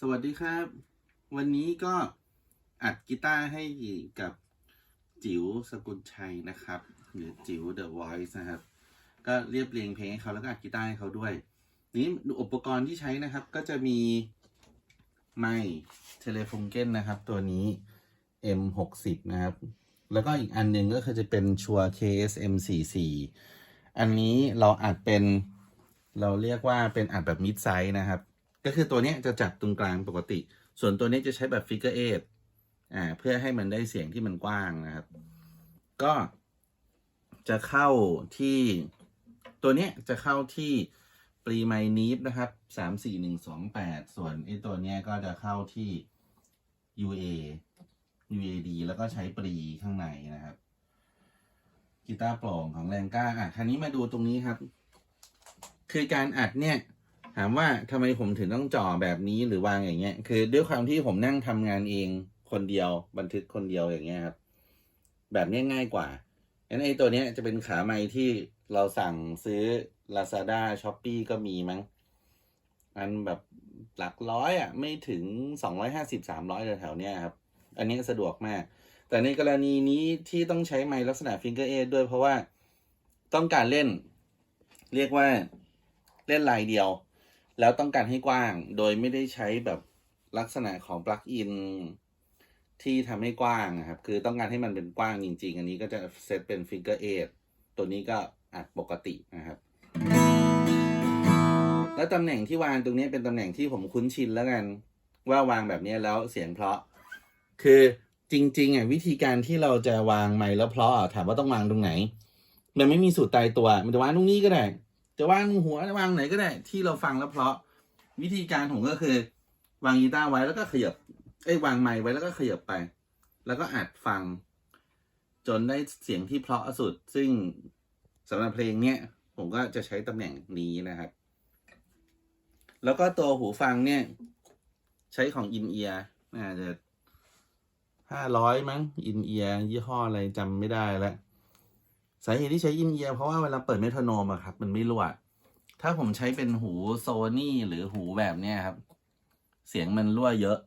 สวัสดีครับ วันนี้ก็อัดกีตาร์ให้กับจิ๋วสกุลชัยนะครับ หรือจิ๋ว The Voice นะครับ ก็เรียบเรียงเพลงให้เขาแล้วก็อัดกีตาร์ให้เขาด้วย นี้อุปกรณ์ที่ใช้นะครับ ก็จะมีไมค์เทเลฟงเกนนะครับ ตัวนี้ M60 นะครับ แล้วก็อีกอันหนึ่งก็คือจะเป็นชัว KSM44 อันนี้เราอัดเป็นเราเรียกว่าเป็นอัดแบบมิดไซส์นะครับ ก็คือตัวนี้จะจับตรงกลางปกติ ส่วนตัวนี้จะใช้แบบฟิกเกอร์เอทอ่าเพื่อให้มันได้เสียงที่มันกว้างนะครับ ก็จะเข้าที่ตัวนี้จะเข้าที่ปรีไมนีฟนะครับสามสี่หนึ่งสองแปดส่วนไอ้ตัวเนี้ยก็จะเข้าที่ UA UAD แล้วก็ใช้ปรีข้างในนะครับกีตาร์โปร่งของแรงก้าอะคราวนี้มาดูตรงนี้ครับ คือการอัดเนี่ย ถามว่าทำไมผมถึงต้องจ่อแบบนี้หรือวางอย่างเงี้ย คือด้วยความที่ผมนั่งทำงานเองคนเดียวบันทึกคนเดียวอย่างเงี้ยครับ แบบนี้ง่ายกว่างั้นไอ้ตัวเนี้ยจะเป็นขาไม้ที่เราสั่งซื้อ Lazada s h o p e e ก็มีมั้ง อันแบบหลักร้อยอะ ไม่ถึงสองร้อยห้าสิบสามร้อยแถวๆเนี้ยครับ อันนี้สะดวกมาก แต่ในกรณีนี้ที่ต้องใช้ไม้ลักษณะฟิงเกอร์เอด้วยเพราะว่าต้องการเล่น เรียกว่าเล่นลายเดียว แล้วต้องการให้กว้าง โดยไม่ได้ใช้แบบลักษณะของปลั๊กอินที่ทำให้กว้างนะครับ คือต้องการให้มันเป็นกว้างจริง ๆ อันนี้ก็จะเซตเป็นฟิงเกอร์เอตัวนี้ก็อัดปกตินะครับ แล้วตำแหน่งที่วางตรงนี้เป็นตำแหน่งที่ผมคุ้นชินแล้วกัน ว่าวางแบบนี้แล้วเสียงเพราะ คือจริงๆอะวิธีการที่เราจะวางไมค์แล้วเพราะถามว่าต้องวางตรงไหน มันไม่มีสูตรตายตัว มันจะวางตรงนี้ก็ได้ จะวางหัวจะวางไหนก็ได้ ที่เราฟังแล้วเพราะวิธีการผมก็คือ วางกีตาร์ไว้แล้วก็ขยับเอ้ยวางไมค์ไว้แล้วก็ขยับไป แล้วก็อัดฟัง จนได้เสียงที่เพราะสุด ซึ่งสำหรับเพลงเนี้ยผมก็จะใช้ตำแหน่งนี้นะครับ แล้วก็ตัวหูฟังเนี่ย ใช้ของอินเอียน่าจะห้าร้อยมั้งอินเอียยี่ห้ออะไรจำไม่ได้แล้ว สาเหตุที่ใช้อินเอียร์เพราะว่าเวลาเปิดเมโทรโนมอะครับ มันไม่รั่ว ถ้าผมใช้เป็นหูโซนี่หรือหูแบบเนี้ยครับ เสียงมันรั่วเยอะ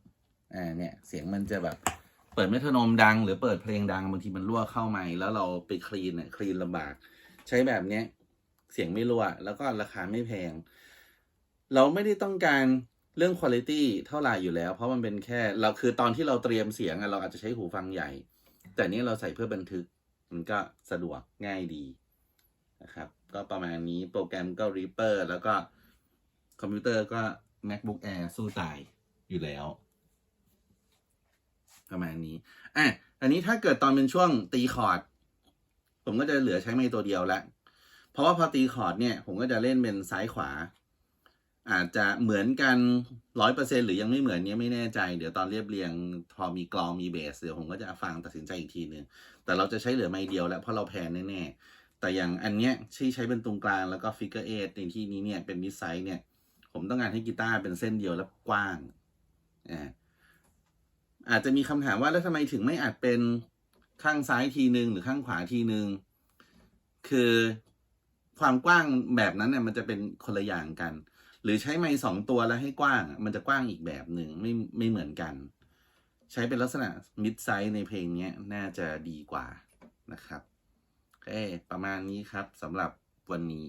อ่าเนี่ย เสียงมันจะแบบเปิดเมโทรโนมดัง หรือเปิดเพลงดังบางทีมันรั่วเข้าไมค์แล้วเราไปคลีนเนี่ยคลีนลำบาก ใช้แบบเนี้ยเสียงไม่รั่ว แล้วก็ราคาไม่แพง เราไม่ได้ต้องการเรื่องคุณ i t y เท่าไหร่อยู่แล้ว เพราะมันเป็นแค่เราคือตอนที่เราเตรียมเสียงอะเราอาจจะใช้หูฟังใหญ่ แต่นี้เราใส่เพื่อบันทึก มันก็สะดวกง่ายดีนะครับ ก็ประมาณนี้โปรแกรมก็ Reaper แล้วก็คอมพิวเตอร์ก็ MacBook Air สู้ตายอยู่แล้ว ประมาณนี้อะอันนี้ถ้าเกิดตอนเป็นช่วงตีคอร์ด ผมก็จะเหลือใช้ไม้ตัวเดียวละเพราะว่าพอตีคอร์ดเนี่ย ผมก็จะเล่นเป็นซ้ายขวา อาจจะเหมือนกันร้อยเปอร์เซ็นหรือยังไม่เหมือนเนี้ยไม่แน่ใจ เดี๋ยวตอนเรียบเรียง พอมีกลองมีเบสเดี๋ยวผมก็จะฟังตัดสินใจอีกทีหนึ่งแต่เราจะใช้เหลือไม้เดียวแล้วเพราะเราแพนแน่ๆแต่อย่างอันเนี้ยที่ใช้เป็นตรงกลางแล้วก็ฟิกเกอร์เอทในที่นี้เนี่ยเป็นมิดไซส์เนี่ย ผมต้องการให้กีตาร์เป็นเส้นเดียวและกว้างอ่าอาจจะมีคำถามว่าแล้วทำไมถึงไม่อัดเป็นข้างซ้ายทีหนึ่งหรือข้างขวาทีหนึ่งคือ ความกว้างแบบนั้นเนี่ยมันจะเป็นคนละอย่างกัน หรือใช้ไม้สองตัวแล้วให้กว้าง มันจะกว้างอีกแบบหนึ่งไม่ไม่เหมือนกัน ใช้เป็นลักษณะมิดไซส์ในเพลงนี้น่าจะดีกว่านะครับโอเคประมาณนี้ครับสำหรับวันนี้